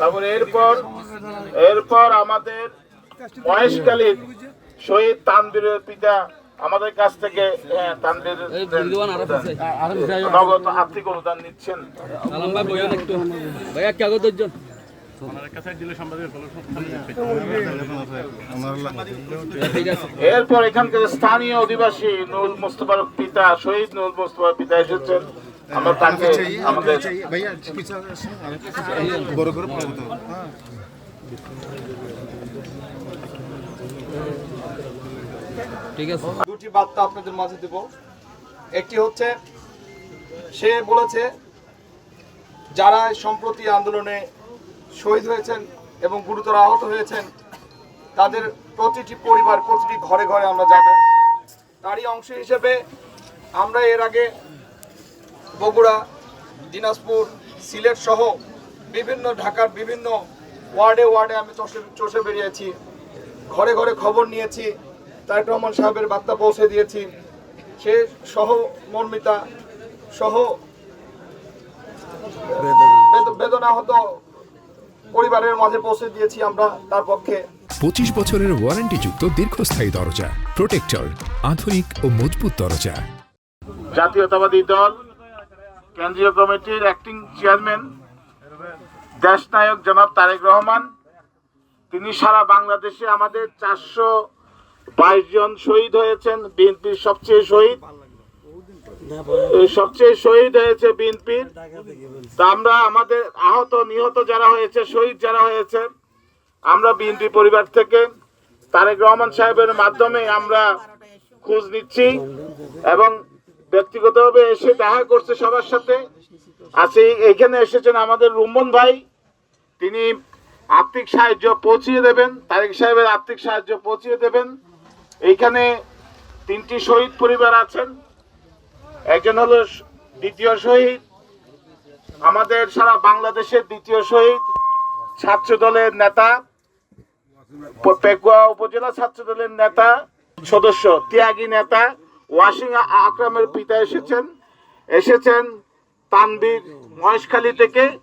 তারপরে এরপর এরপর আমাদের মহেশকালীর শহীদ তানবীরের পিতা আমাদের কাছ থেকে হ্যাঁ নগদ আর্থিক অনুদান নিচ্ছেন। ভাইয়া কাগজ এরপর এখানকার স্থানীয় অধিবাসী নুরুল মুস্তফার পিতা শহীদ নুরুল মুস্তফার পিতা এসেছেন। আমরা তাকে আমাদের ঠিক আছে। দুটি বার্তা আপনাদের মাঝে দেব। একটি হচ্ছে সে বলেছে যারা সম্প্রতি আন্দোলনে শহীদ হয়েছেন এবং গুরুতর আহত হয়েছেন তাদের প্রতিটি পরিবার প্রতিটি ঘরে ঘরে আমরা যাব। তারই অংশ হিসেবে আমরা এর আগে বগুড়া দিনাজপুর সিলেট সহ বিভিন্ন ঢাকার বিভিন্ন ওয়ার্ডে ওয়ার্ডে আমি চষে চষে বেরিয়েছি। ঘরে ঘরে খবর নিয়েছি তারেক রহমান সাহেবের বার্তা পৌঁছে দিয়েছি। সে সহ মর্মিতা সহ বেদ- বেদনাহত পরিবারের মাঝে পৌঁছে দিয়েছি আমরা তার পক্ষে। পঁচিশ বছরের ওয়ারেন্টিযুক্ত দীর্ঘস্থায়ী দরজা প্রোটেক্টর আধুনিক ও মজবুত দরজা। জাতীয়তাবাদী দল কেন্দ্রীয় কমিটির অ্যাক্টিং চেয়ারম্যান দেশনায়ক জনাব তারেক রহমান। তিনি সারা বাংলাদেশে আমাদের চারশো বাইশ জন শহীদ হয়েছেন, বিএনপির সবচেয়ে শহীদ। সবচেয়ে শহীদ হয়েছে বিএনপির। তা আমরা আমাদের আহত, নিহত যারা হয়েছে, শহীদ যারা হয়েছে, আমরা বিএনপি পরিবার থেকে তারেক রহমান সাহেবের মাধ্যমে আমরা খোঁজ নিচ্ছি এবং ব্যক্তিগতভাবে এসে দেখা করছে সবার সাথে। আছে এখানে এসেছেন আমাদের রুম্মন ভাই। তিনি আর্থিক সাহায্য পৌঁছিয়ে দেবেন। তারেক সাহেবের আর্থিক সাহায্য পৌঁছিয়ে দেবেন। এইখানে তিনটি শহীদ পরিবার আছেন। একজন হলো দ্বিতীয় শহীদ। আমাদের সারা বাংলাদেশের দ্বিতীয় শহীদ ছাত্র দলের নেতা পেকুয়া উপজেলা ছাত্র দলের নেতা, সদস্য, ত্যাগী নেতা ওয়াসিং আ- আকরামের পিতা এসেছেন। এসেছেন তানবির মহেশখালী থেকে।